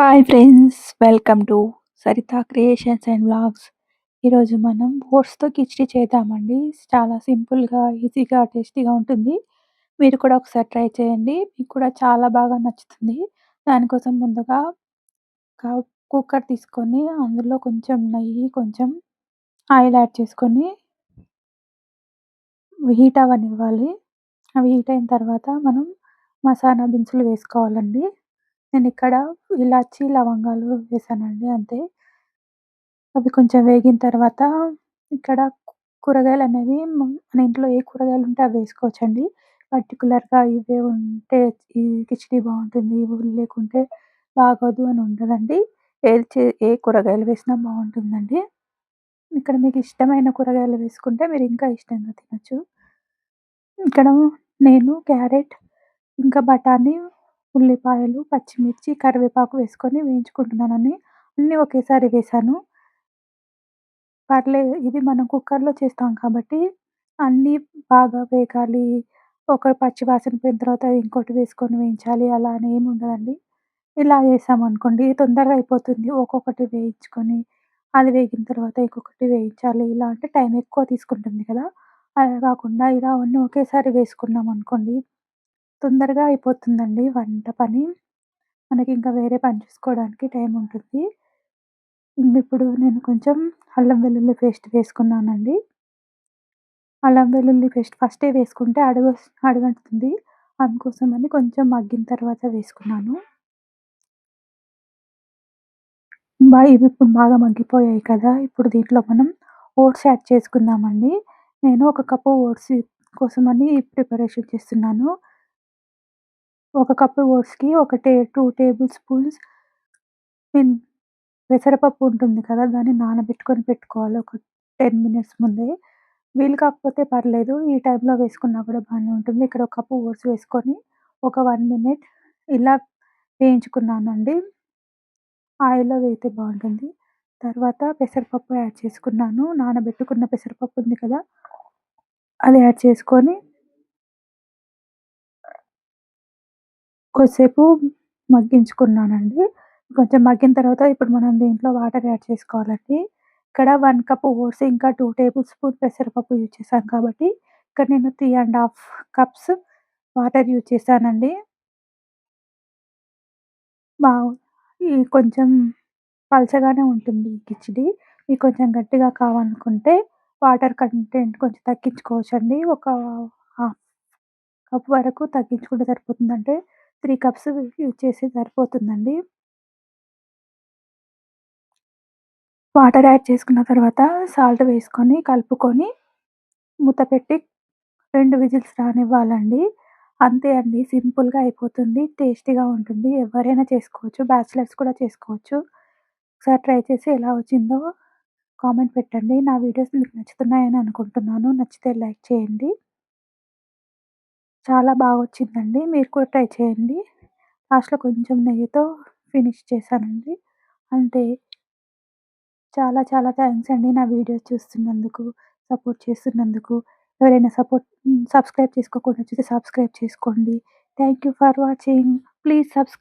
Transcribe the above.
Hi friends welcome to Saritha creations and vlogs ఈరోజు మనం ఓట్స్తో కిచిడి చేద్దామండి. చాలా సింపుల్గా ఈజీగా టేస్టీగా ఉంటుంది. మీరు కూడా ఒకసారి ట్రై చేయండి. మీకు కూడా చాలా బాగా నచ్చుతుంది. దానికోసం ముందుగా కుక్కర్ తీసుకొని అందులో కొంచెం నెయ్యి కొంచెం ఆయిల్ యాడ్ చేసుకొని హీట్ అవ్వనివ్వాలి. అవి హీట్ అయిన తర్వాత మనం మసాలా దినుసులు వేసుకోవాలండి. నేను ఇక్కడ ఇలాచి లవంగాలు వేసానండి అంతే. అవి కొంచెం వేగిన తర్వాత ఇక్కడ కూరగాయలు అనేవి మన ఇంట్లో ఏ కూరగాయలు ఉంటే అవి వేసుకోవచ్చండి. పర్టికులర్గా ఇవే ఉంటే ఈ కిచిడి బాగుంటుంది ఇవి లేకుంటే బాగోదు అని ఉండదండి. ఏది ఏ కూరగాయలు వేసినా బాగుంటుందండి. ఇక్కడ మీకు ఇష్టమైన కూరగాయలు వేసుకుంటే మీరు ఇంకా ఇష్టంగా తినచ్చు. ఇక్కడ నేను క్యారెట్ ఇంకా బఠానీ ఉల్లిపాయలు పచ్చిమిర్చి కరివేపాకు వేసుకొని వేయించుకుంటున్నానని అన్నీ ఒకేసారి వేసాను పర్లేదు ఇది మనం కుక్కర్లో చేస్తాం కాబట్టి అన్నీ బాగా వేగాలి. ఒక పచ్చి వాసన పోయిన తర్వాత ఇంకోటి వేసుకొని వేయించాలి అలా అని ఏమి ఉండదండి. ఇలా చేసామనుకోండి తొందరగా అయిపోతుంది. ఒక్కొక్కటి వేయించుకొని అది వేగిన తర్వాత ఇంకొకటి వేయించాలి. ఇలా అంటే టైం ఎక్కువ తీసుకుంటుంది కదా. అలా కాకుండా ఇలా అన్నీ ఒకేసారి వేసుకున్నాం అనుకోండి తొందరగా అయిపోతుందండి వంట పని. మనకి ఇంకా వేరే పని చూసుకోవడానికి టైం ఉంటుంది. ఇప్పుడు నేను కొంచెం అల్లం వెల్లుల్లి పేస్ట్ వేసుకున్నానండి. అల్లం వెల్లుల్లి పేస్ట్ ఫస్టే వేసుకుంటే అడుగు అడుగంటుతుంది. అందుకోసమని కొంచెం మగ్గిన తర్వాత వేసుకున్నాను. బా ఇవి ఇప్పుడు బాగా మగ్గిపోయాయి కదా! ఇప్పుడు దీంట్లో మనం ఓట్స్ యాడ్ చేసుకుందామండి. నేను ఒక కప్పు ఓట్స్ కోసమని ప్రిపరేషన్ చేస్తున్నాను. ఒక కప్పు ఓట్స్కి ఒక టే టూ టేబుల్ స్పూన్స్ పెసరపప్పు ఉంటుంది కదా దాన్ని నానబెట్టుకొని పెట్టుకోవాలి ఒక టెన్ మినిట్స్ ముందే. వీలు కాకపోతే పర్లేదు ఈ టైంలో వేసుకున్నా కూడా బాగానే ఉంటుంది. ఇక్కడ ఒక కప్పు ఓట్స్ వేసుకొని ఒక వన్ మినిట్ ఇలా వేయించుకున్నానండి. ఆయిల్లో వేయితే బాగుంటుంది. తర్వాత పెసరపప్పు యాడ్ చేసుకున్నాను. నానబెట్టుకున్న పెసరపప్పు ఉంది కదా అది యాడ్ చేసుకొని కొద్దిసేపు మగ్గించుకున్నానండి. కొంచెం మగ్గిన తర్వాత ఇప్పుడు మనం దీంట్లో వాటర్ యాడ్ చేసుకోవాలండి. ఇక్కడ వన్ కప్ ఓట్స్ ఇంకా టూ టేబుల్ స్పూన్ పెసరపప్పు యూజ్ చేశాను కాబట్టి ఇక్కడ నేను three and half cups water use చేశానండి. బాగు కొంచెం పలచగానే ఉంటుంది కిచిడి. మీకు కొంచెం గట్టిగా కావాలనుకుంటే వాటర్ కంటెంట్ కొంచెం తగ్గించుకోవచ్చండి. ఒక హాఫ్ కప్ వరకు తగ్గించుకుంటే సరిపోతుందంటే త్రీ కప్స్ యూజ్ చేసి సరిపోతుందండి. వాటర్ యాడ్ చేసుకున్న తర్వాత సాల్ట్ వేసుకొని కలుపుకొని మూత పెట్టి రెండు విజిల్స్ రానివ్వాలండి. అంతే అండి సింపుల్గా అయిపోతుంది టేస్టీగా ఉంటుంది. ఎవరైనా చేసుకోవచ్చు బ్యాచిలర్స్ కూడా చేసుకోవచ్చు. ఒకసారి ట్రై చేసి ఎలా వచ్చిందో కామెంట్ పెట్టండి. నా వీడియోస్ మీకు నచ్చుతున్నాయని అనుకుంటున్నాను. నచ్చితే లైక్ చేయండి. చాలా బాగా వచ్చిందండి మీరు కూడా ట్రై చేయండి. లాస్ట్లో కొంచెం నెయ్యితో ఫినిష్ చేశానండి. అంతే. చాలా చాలా థ్యాంక్స్ అండి నా వీడియోస్ చూస్తున్నందుకు సపోర్ట్ చేస్తున్నందుకు. ఎవరైనా సపోర్ట్ సబ్స్క్రైబ్ చేసుకోకుండా చూస్తే సబ్స్క్రైబ్ చేసుకోండి. Thank you for watching. Please subscribe